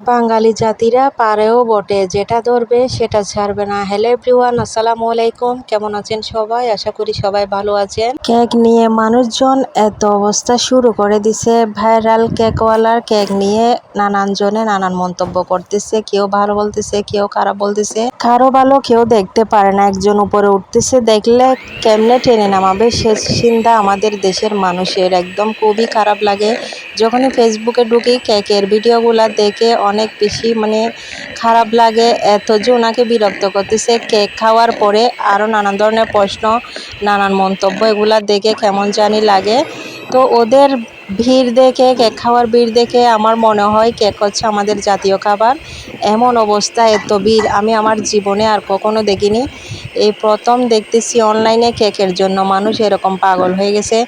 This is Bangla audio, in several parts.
বাঙালি জাতিরা পারেও বটে, যেটা ধরবে সেটা ছাড়বে না। হ্যালো এভরিওয়ান আসসালামু আলাইকুম। কেমন আছেন সবাই? আশা করি সবাই ভালো আছেন। কেক নিয়ে মানুষজন এত অবস্থা শুরু করে দিছে। ভাইরাল কেকওয়ালার কেক নিয়ে নানান জনে নানান মন্তব্য করতেছে। কেউ ভালো বলতেছে, কেউ খারাপ বলতেছে। কারও ভালো কেউ দেখতে পারে না। একজন উপরে উঠতেছে, দেখলে কেমনে টেনে নামাবে? সে চিন্তা আমাদের দেশের মানুষের। একদম খুবই খারাপ লাগে। যখনই ফেসবুকে ঢুকি, কেকের ভিডিওগুলো দেখে অনেক বেশি মানে খারাপ লাগে। এত যে ওনাকে বিরক্ত করতেছে, কেক খাওয়ার পরে আরও নানান ধরনের প্রশ্ন, নানান মন্তব্য এগুলা দেখে কেমন জানি লাগে। তো ওদের ভিড় দেখে, কেক খাওয়ার ভিড় দেখে আমার মনে হয় কেক হচ্ছে আমাদের জাতীয় খাবার। এমন অবস্থা এত ভিড় আমি আমার জীবনে আর কখনো দেখিনি। এই প্রথম দেখতেছি অনলাইনে কেকের জন্য মানুষ এরকম পাগল হয়ে গেছে।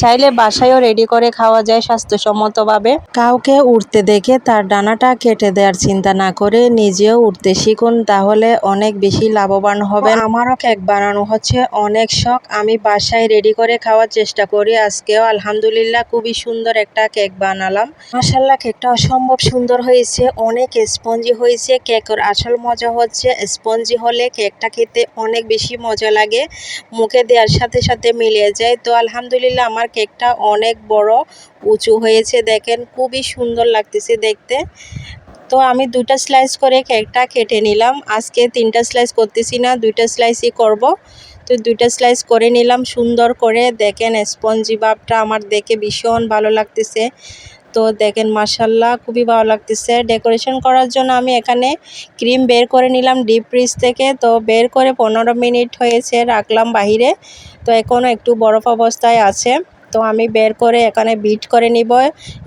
চাইলে বাসায়ও রেডি করে খাওয়া যায় স্বাস্থ্যসম্মতভাবে। কাউকে উঠতে দেখে তার ডানাটা কেটে দেওয়ার চিন্তা না করে নিজেও উঠতে শিখুন, তাহলে অনেক বেশি লাভবান হবে আমারও কেক বানানো হচ্ছে, অনেক শখ। আমি বাসায় রেডি করে খাওয়ার চেষ্টা করি। আজকেও আলহামদুলিল্লাহ খুবই সুন্দর একটা কেক বানালাম। মাসাল্লাহ কেকটা অসম্ভব সুন্দর হয়েছে, অনেক স্পঞ্জি হয়েছে, কেকের আসল মজা হচ্ছে স্পঞ্জি হলে কেকটা খেতে অনেক বেশি মজা লাগে, মুখে দেওয়ার সাথে সাথে মিলিয়ে যায়। তো আলহামদুলিল্লাহ, আমার কেকটা অনেক বড়, উঁচু হয়েছে, দেখেন, খুবই সুন্দর লাগতেছে দেখতে। তো আমি দুটা স্লাইস করে কেকটা কেটে নিলাম। আজকে তিনটা স্লাইস করতেছি না, দুইটা স্লাইসই করব। তো দুইটা স্লাইস করে নিলাম, সুন্দর করে। দেখেন স্পঞ্জি ভাবটা আমার দেখে ভীষণ ভালো লাগতেছে। তো দেখেন মাসাল্লাহ খুবই ভালো লাগতেছে। ডেকোরেশন করার জন্য আমি এখানে ক্রিম বের করে নিলাম ডিপ ফ্রিজ থেকে। তো বের করে পনেরো মিনিট হয়েছে, রাখলাম বাহিরে। তো এখনও একটু বরফ অবস্থায় আছে। তো আমি বের করে এখানে বিট করে নিব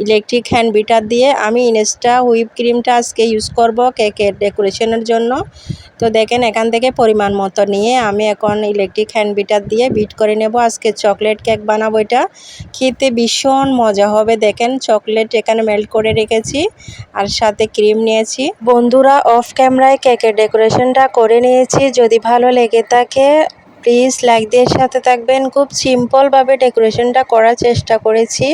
ইলেকট্রিক হ্যান্ড বিটার দিয়ে। আমি ইনস্টা হুইপ ক্রিমটা আজকে ইউজ করব কেকের ডেকোরেশনের জন্য। তো দেখেন এখান থেকে পরিমাণ মতো নিয়ে আমি এখন ইলেকট্রিক হ্যান্ড বিটার দিয়ে বিট করে নেব। আজকে চকলেট কেক বানাবো এটা। খেতে ভীষণ মজা হবে, দেখেন চকলেট এখানে মেল্ট করে রেখেছি আর সাথে ক্রিম নিয়েছি। বন্ধুরা অফ ক্যামেরায় কেকের ডেকোরেশনটা করে নিয়েছি। যদি ভালো লেগে থাকে প্লিজ লাইক দিয়ে সাথে থাকবেন। খুব সিম্পলভাবে ডেকোরেশনটা করার চেষ্টা করেছি।